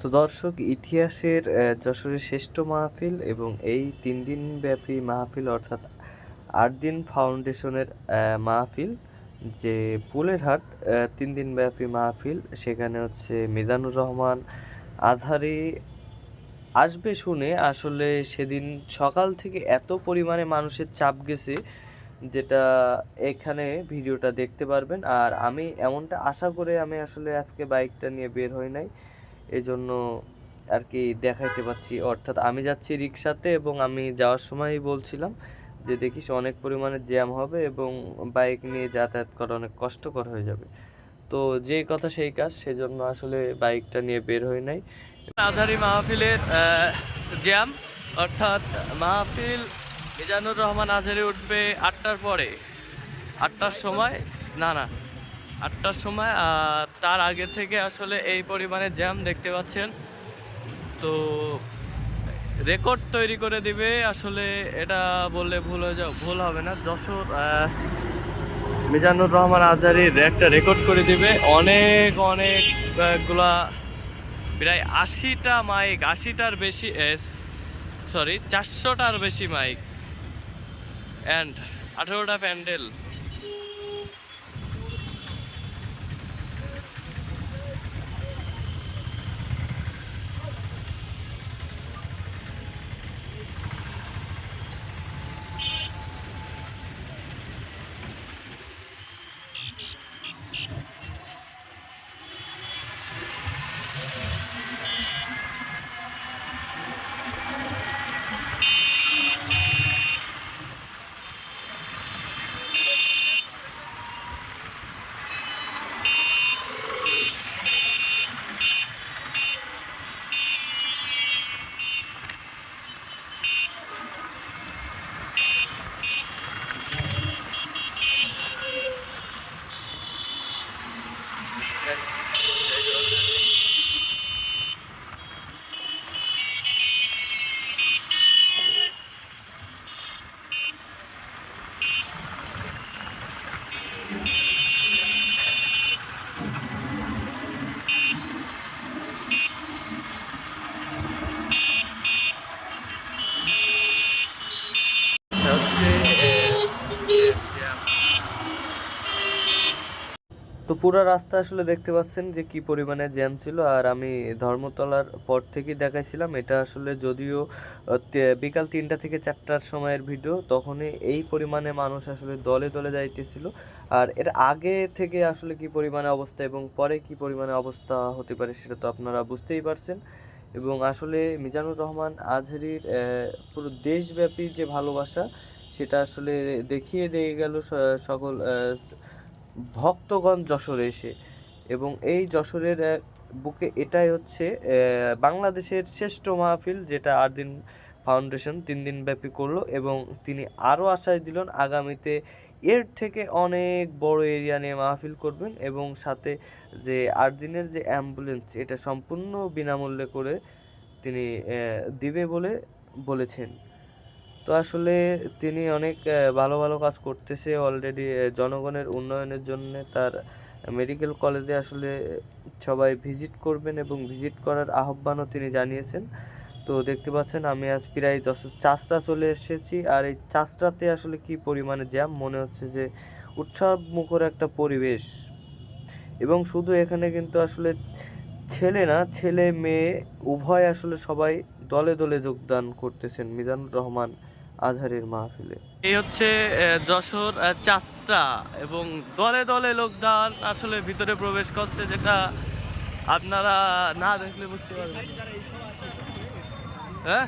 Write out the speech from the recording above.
তো দর্শক, ইতিহাসের যশোরের শ্রেষ্ঠ মাহফিল এবং এই তিন দিন ব্যাপী মাহফিল অর্থাৎ আট দিন ফাউন্ডেশনের মাহফিল যে পুলের হাট তিন দিন ব্যাপী মাহফিল সেখানে হচ্ছে মিজানুর রহমান আজহারি আসবে শুনে আসলে সেদিন সকাল থেকে এত পরিমাণে মানুষের চাপ গেছে যেটা এখানে ভিডিওটা দেখতে পারবেন। আর আমি এমনটা আশা করে আমি আসলে আজকে বাইকটা নিয়ে বের হই নাই। এজন্য আর কি দেখাইতে পাচ্ছি। অর্থাৎ আমি যাচ্ছি রিক্সাতে এবং আমি যাওয়ার সময়ই বলছিলাম যে, দেখিস, অনেক পরিমাণে জ্যাম হবে এবং বাইক নিয়ে যাতায়াত করা অনেক কষ্টকর হয়ে যাবে। তো যেই কথা সেই কাজ, সেজন্য আসলে বাইকটা নিয়ে বের হই নাই। আধারি মাহফিলের জ্যাম, অর্থাৎ মাহফিল মিজানুর রহমান আজহারি উঠবে আটটার পরে। আটটার সময়, না না আটটার সময় তার আগে থেকে আসলে এই পরিমাণে জ্যাম দেখতে পাচ্ছেন। তো রেকর্ড তৈরি করে দিবে আসলে এটা বললে ভুল হয়ে যাও ভুল হবে না। যশোর মিজানুর রহমান আজহারির একটা রেকর্ড করে দিবে। অনেক অনেক আহ, গুলা প্রায় আশিটা মাইক আশিটার বেশি সরি চারশোটার বেশি মাইক। অ্যান্ড আঠেরোটা প্যান্ডেল তো পুরো রাস্তা আসলে দেখতে পাচ্ছেন যে কি পরিমাণে জ্যাম ছিল, আর আমি ধর্মতলার পর থেকেই দেখাইছিলাম। এটা আসলে যদিও বিকাল তিনটা থেকে চারটার সময়ের ভিডিও, তখনই এই পরিমাণে মানুষ আসলে দলে দলে যাইতেছিল। আর এর আগে থেকে আসলে কি পরিমাণে অবস্থা এবং পরে কি পরিমাণে অবস্থা হতে পারে সেটা তো আপনারা বুঝতেই পারছেন। এবং আসলে মিজানুর রহমান আজহারির পুরো দেশব্যাপী যে ভালোবাসা, সেটা আসলে দেখিয়ে দিয়ে গেল সকল ভক্তগণ যশোরে এসে। এবং এই যশোরের বুকে এটাই হচ্ছে বাংলাদেশের শ্রেষ্ঠ মাহফিল যেটা আট দিন ফাউন্ডেশন তিন দিন ব্যাপী করল এবং তিনি আরও আশ্বাস দিলেন আগামীতে এর থেকে অনেক বড় এরিয়া নিয়ে মাহফিল করবেন এবং সাথে যে আট দিনের যে অ্যাম্বুলেন্স, এটা সম্পূর্ণ বিনামূল্যে করে তিনি দিবে বলে বলেছেন। তো আসলে তিনি অনেক ভালো ভালো কাজ করতেছে অলরেডি জনগণের উন্নয়নের জন্য। তার মেডিকেল কলেজে আসলে সবাই ভিজিট করবেন এবং ভিজিট করার আহ্বানও তিনি জানিয়েছেন। তো দেখতে পাচ্ছেন, আমি আজ প্রায় যশোর চাষটা চলে এসেছি। আর এই চাষটাতে আসলে কি পরিমাণে জ্যাম মনে হচ্ছে যে উৎসব মুখর একটা পরিবেশ। এবং শুধু এখানে কিন্তু আসলে ছেলে না, ছেলে, মেয়ে, উভয় আসলে সবাই দলে দলে যোগদান করতেছেন মিজানুর রহমান আজহারের মাহফিলে। এই হচ্ছে যশোর চাষটা এবং দলে দলে লোকদান আসলে ভিতরে প্রবেশ করছে যেটা আপনারা না দেখলে বুঝতে পারবেন হ্যাঁ?